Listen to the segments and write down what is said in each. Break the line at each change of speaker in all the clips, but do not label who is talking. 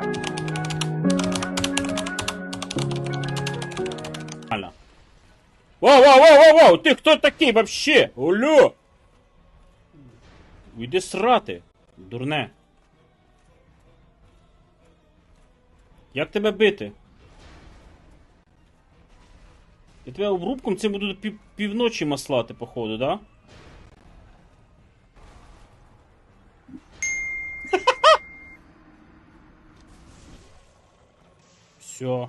Нормально. Воу, воу, воу, воу, воу, ти хто такий вообще? Олю! Іди срати, дурне. Як тебе бити? Я тебе обрубком цим буду пів, півночі маслати, походу, да? Все.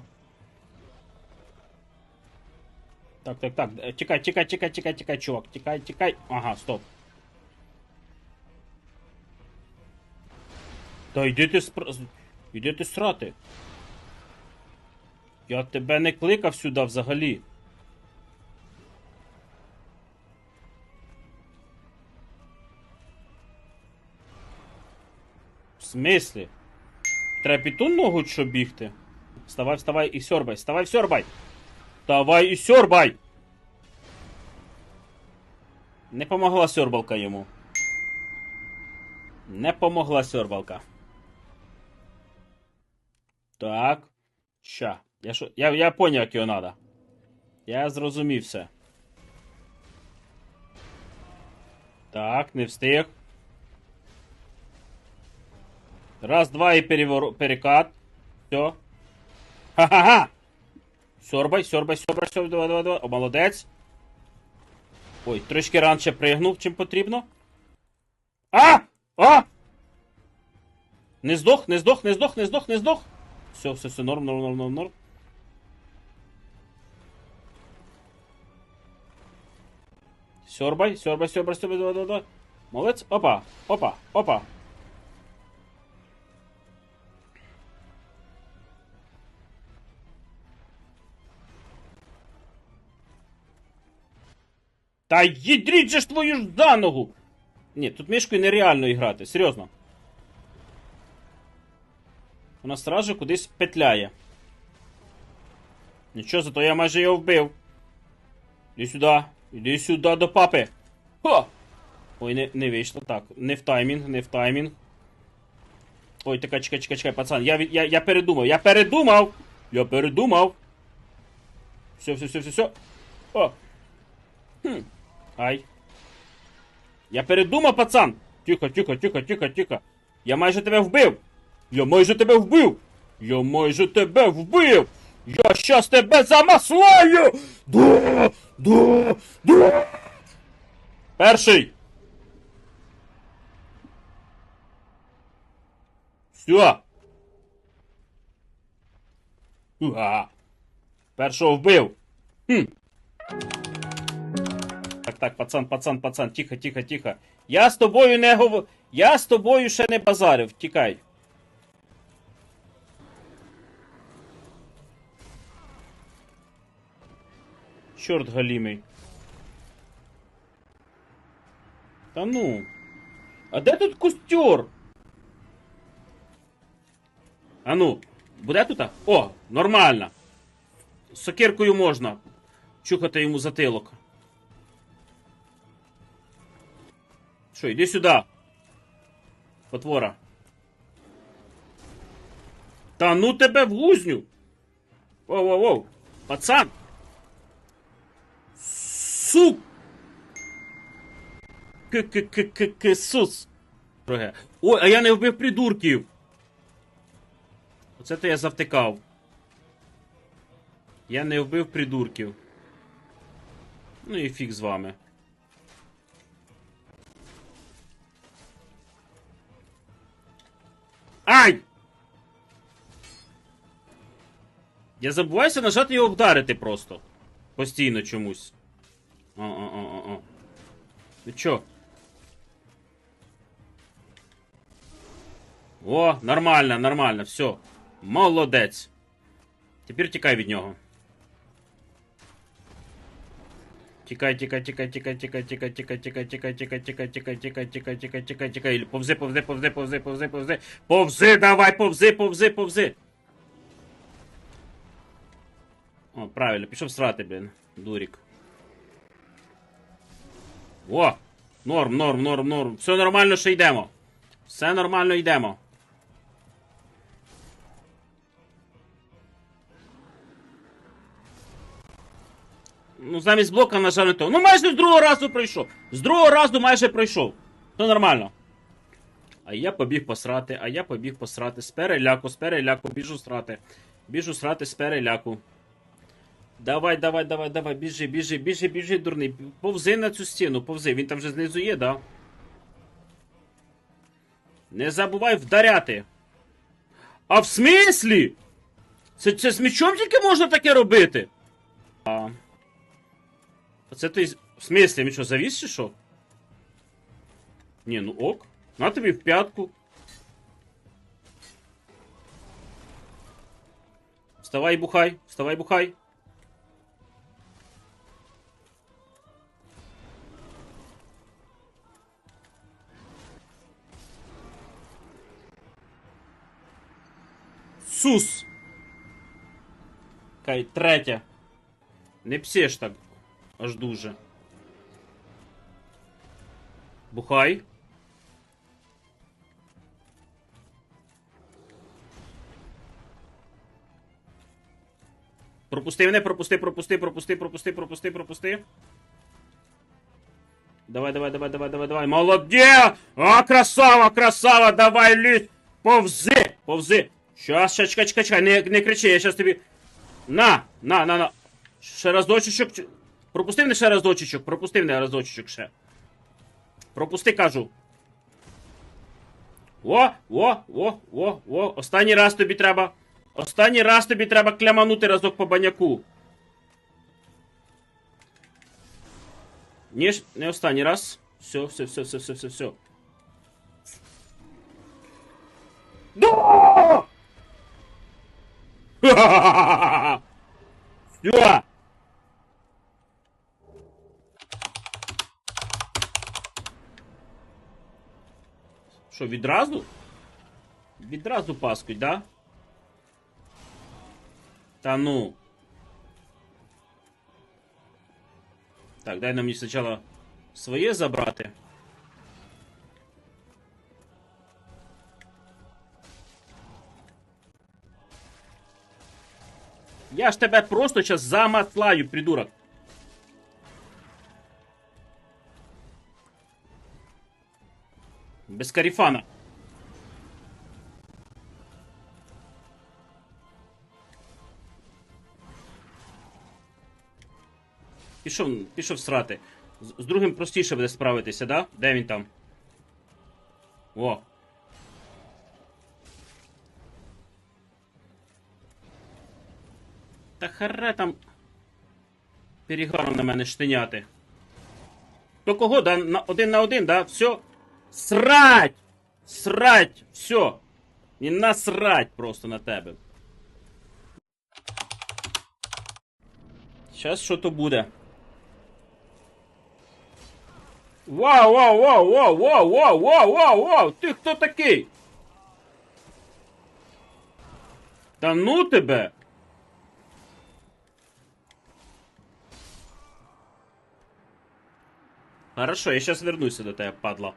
Так, так, так. Е, Тікай, тікай, тікай, тікай, тікай, чувак. Тікай, тікай. Ага, стоп. Та йди ти спр... Йди ти срати. Я тебе не кликав сюди взагалі. В смислі? Треба під ту ногу що бігти? Вставай, вставай і сьорбай, вставай, сьорбай! Вставай і сьорбай! Не помогла сьорбалка йому. Не помогла сьорбалка. Так. Ща. Я, шо... я, я поняв, як його надо. Я зрозумів все. Так, не встиг. Раз, два і перевор... перекат. Все. Ха-ха-ха! Сьорбай, сьорбай, сьорбай, сьорбай, давай, давай, давай. О, молодець. Ой, трошки раніше пригнув, чим потрібно. А! А! Не здох, не здох, не здох, не здох, не здох. Все, все, все, норм, норм, норм, норм, норм. Сьорбай, сьорбай, сьорбай, сьорбай, давай, давай, давай. Молодець. Опа, опа, опа. Та їдріть же ж твою ж за ногу! Ні, тут мішкою нереально грати, серйозно. Вона сразу кудись петляє. Нічого, зато я майже його вбив. Іди сюди, іди сюди до папи. Ха! Ой, не, не вийшло. Так, не в таймінг, не в таймінг. Ой, така, чекай, чекай, чекай, пацан, я, я, я передумав, я передумав! Я передумав! Все, все, все, все, все. О! Хм. Ай. Я передумав, пацан! Тихо, тихо, тихо, тихо, тихо. Я майже тебе вбив! Я майже тебе вбив! Я майже тебе вбив! Я щас тебе замаслаю! Да, да, да. Перший! Все! Уга. Першого вбив! Хм. Так, пацан, пацан, пацан, тихо, тихо, тихо. Я з тобою не говорю. Я з тобою ще не базарив, тікай. Чорт галімий. Та ну. А де тут костер? А ну, буде тут? О, нормально. Сокиркою можна. Чухати йому затилок. Що, йди сюди. Потвора. Та ну тебе в гузню. Воу-воу-воу. Пацан. Сук. К-к-к-к-к-сус. Дороге. Ой, а я не вбив придурків. Оце то я завтикав. Я не вбив придурків. Ну і фіг з вами. Ай! Я забуваюся нажати його вдарити просто. Постійно чомусь. О-о-о-о-о. Ну чо? О, нормально, нормально, все. Молодець. Тепер тікай від нього. Тікай, тікай, тікай, тікай, тікай, тікай, тікай, тікай, тікай, тікай, тікай, тікай, тікай, тікай, тікай, тікай, тікай. Повзи, повзи, повзи, повзи, повзи, повзи. Повзи, давай, повзи, повзи, повзи. О, правильно, пішов срати, блін. Дурік. О! Норм, норм, норм, норм. Все нормально, що йдемо. Все нормально йдемо. Ну, замість блока, на жаль, то. Ну, майже з другого разу пройшов. З другого разу майже пройшов. То нормально. А я побіг посрати, а я побіг посрати. З переляку, з переляку, біжу срати. Біжу срати з переляку. Давай, давай, давай, давай, біжи, біжи, біжи, біжи, дурний. Повзи на цю стіну, повзи. Він там вже знизу є, да? Не забувай вдаряти. А в смислі? Це, це з мечом тільки можна таке робити? А. Оце ти. з- В смислі, він що, завіс чи що? Ні, ну ок. На тобі в п'ятку. Вставай, бухай, вставай, бухай. Сус! Кай, третя. Не псєш так. Аж дуже. Бухай. Пропусти мене, пропусти, пропусти, пропусти, пропусти, пропусти, пропусти. Давай, давай, давай, давай, давай, давай. Молодец! А, красава, красава, давай, лізь! Повзи! Повзи! Щас, чекай, чекай, чекай, не, не кричи, я щас тобі. На, на, на, на. Ще разочечок. Чи- Пропусти мене ще разочечок, пропусти мене разочечок ще. Пропусти, кажу. О, о, о, о, о. Останній раз тобі треба. Останній раз тобі треба кляманути разок по баняку. Ні, не останній раз. Все, все, все, все, все, все, все. Да! Все! Що, відразу? Відразу паскуть, да? Та ну. Так, дай нам мені спочатку своє забрати. Я ж тебе просто сейчас замаслаю, придурок. Без карифана. Пішов, пішов срати. З, з другим простіше буде справитися, да? Де він там? О. Та харе там. Перегаром на мене штиняти. То кого, да? На, один на один, да? Все. Срать! Срать! Все. І насрать просто на тебе. Щас що то буде. Вау, вау, вау, вау, вау, вау, вау, вау, вау! Ти хто такий? Та ну тебе! Хорошо, я сейчас вернусь до тебе, падла.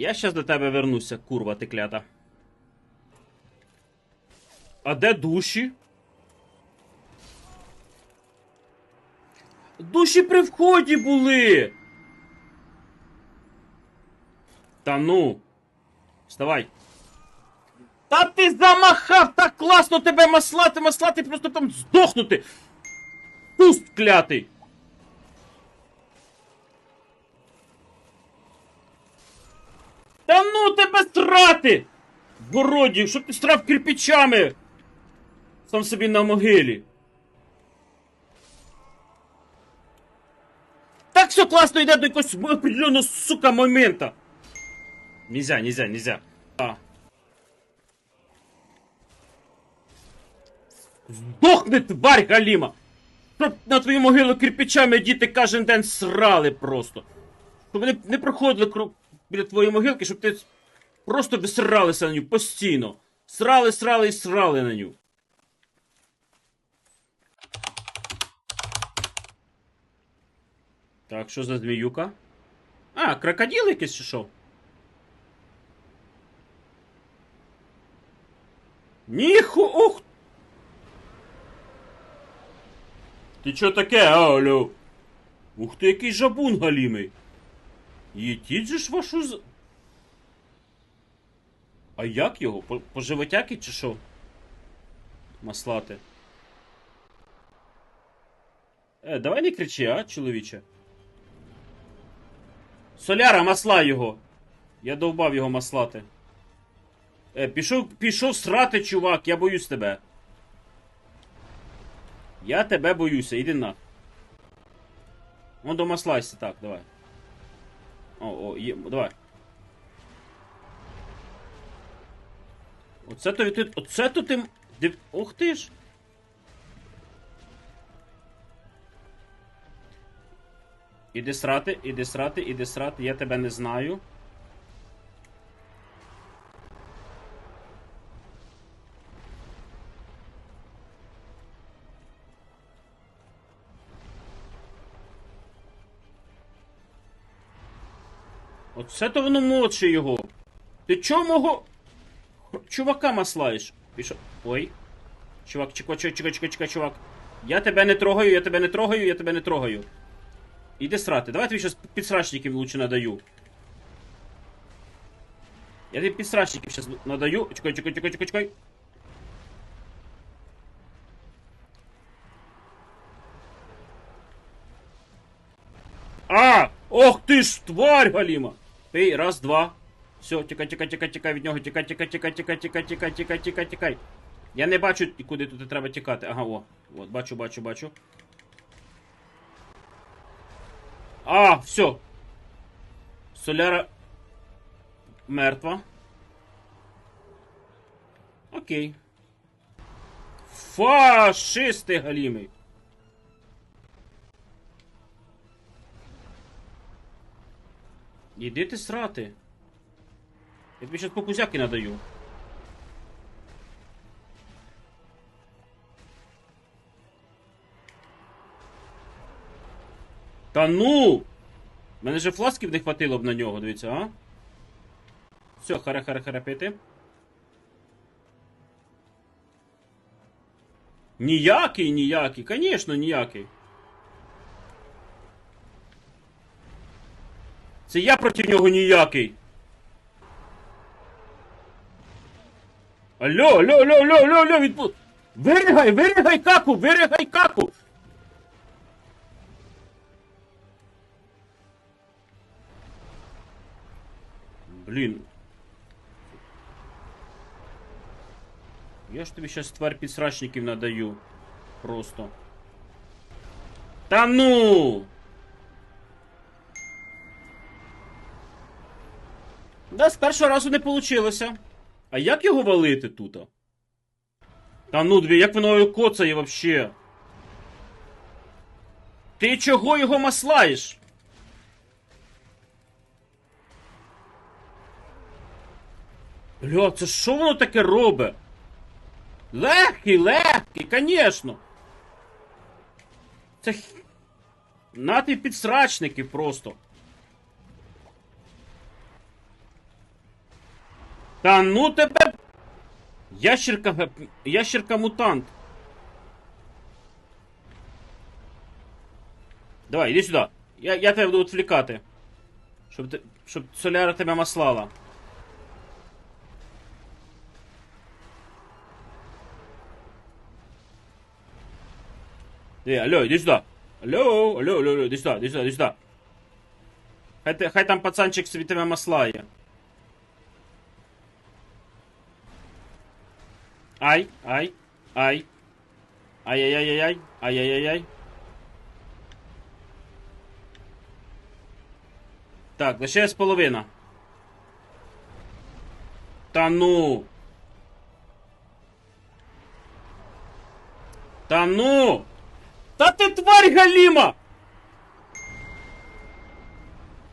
Я сейчас до тебе вернуся, курва ти клята. А де душі? Душі при вході були. Та ну. Вставай. Та ти замахав! Так класно тебе маслати, маслати, просто там здохнути. Пуст клятий. Та ну тебе страти! Городі, щоб ти страв кирпичами! Сам собі на могилі. Так все класно йде до якогось определенного, сука, момента. Нельзя, нельзя, нельзя. А. Здохни, тварь Галіма! Щоб на твою могилу кирпичами діти кожен день срали просто. Щоб вони не проходили кру- біля твоєї могилки, щоб ти просто висралися на нього постійно. Срали, срали і срали на нього. Так, що за зміюка? А, крокодил якийсь чи що? Ніху, ух! Ти чо таке, алло? Ух ти, який жабун галімий. Їдіть же ж вашу з. А як його? По, животяки чи що? Маслати. Е, давай не кричи, а, чоловіче. Соляра, масла його. Я довбав його маслати. Е, пішов, пішов срати, чувак, я боюсь тебе. Я тебе боюся, іди на. Он до маслайся, так, давай. О, о, є, давай. Оце то ти. Оце то ти. Ух ти ж. Іди срати, іди срати, іди срати, я тебе не знаю. Оце то воно моче його. Ти чого мого чувака маслаєш? Пішов. Ой. Чувак, чекай, чекай, чекай, чекай, чекай, чувак. Я тебе не трогаю, я тебе не трогаю, я тебе не трогаю. Іди срати. Давай тобі щас підсрачників лучше надаю. Я тобі підсрачників щас надаю. Чекай, чекай, чекай, чекай, чекай. А! Ох ти ж, тварь галіма! Пий, раз, два. Все, тікай, тікай, тікай, тікай від нього, тікай, тікай, тікай, тікай, тікай, тікай, тікай, тікай, тікай. Я не бачу, куди тут треба тікати. Ага, о. От, бачу, бачу, бачу. А, все. Соляра мертва. Окей. Фашисти галімий. Іди ти срати. Я тобі щас по кузяки надаю. Та ну! Мене же фласків не хватило б на нього, дивіться, а? Все, харе харе харе пити. Ніякий, ніякий, конечно, ніякий. Це я проти нього ніякий. Алло, алло, алло, алло, алло, алло, відпу... Виригай, виригай каку, виригай каку! Блін. Я ж тобі щас тварь підсрачників надаю. Просто. Та ну! Да, з першого разу не получилося. А як його валити тут? Та ну дві, як воно його коцає вообще? Ти чого його маслаєш? Бля, це що воно таке робить? Легкий, легкий, конечно. Це на ти підсрачники просто. Та ну тебе. Ящерка. Ящерка мутант. Давай, іди сюди. Я, я тебе буду відвлікати. Щоб, ти, щоб соляра тебе маслала. Эй, алло, иди сюда. Алло, алло, алло, алло, иди сюда, иди сюда, иди сюда. Хай, хай там пацанчик собі тебе маслає. Ай, ай, ай. Ай-яй-яй-яй, ай-яй-яй-яй. Так, лишилась половина. Та ну. Та ну. Та ти тварь галіма!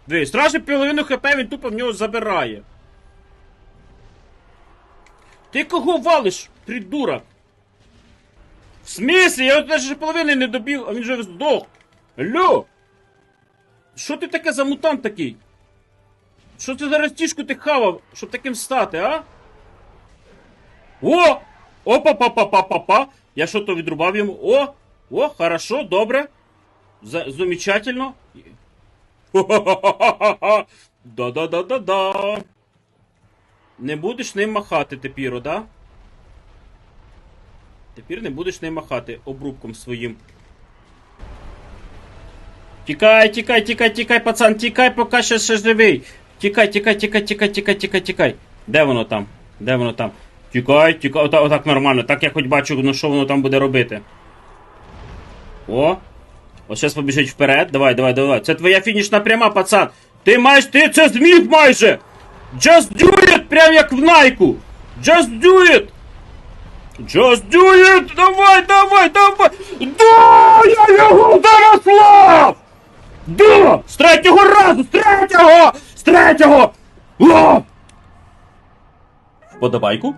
Дивись, стражі половину хп він тупо в нього забирає. Ти кого валиш, придурок? В смислі? Я от навіть половини не добіг, а він вже здох. Алло! Що ти таке за мутант такий? Що ти за ростішку ти хавав, щоб таким стати, а? О! Опа-па-па-па-па-па! Я що то відрубав йому? О! О, хорошо, добре. За, замечательно. Ха-ха-ха-ха-ха. Да-да-да-да-да. Не будеш ним махати тепер, да? Тепер не будеш ним махати обрубком своїм. Тікай, тікай, тікай, тікай, пацан, тікай, поки ще, ще живий. Тікай, тікай, тікай, тікай, тікай, тікай, тікай. Де воно там? Де воно там? Тікай, тікай, отак, отак нормально. Так я хоч бачу, ну що воно там буде робити. О! Ось зараз побіжить вперед. Давай, давай, давай. Це твоя фінішна пряма, пацан. Ти маєш, ти це зміг майже! Just do it! Прям як в найку! Just do it! Just do it! Давай, давай, давай! Да! Я його зарослав! Да! З третього разу! З третього! З третього! О! Вподобайку.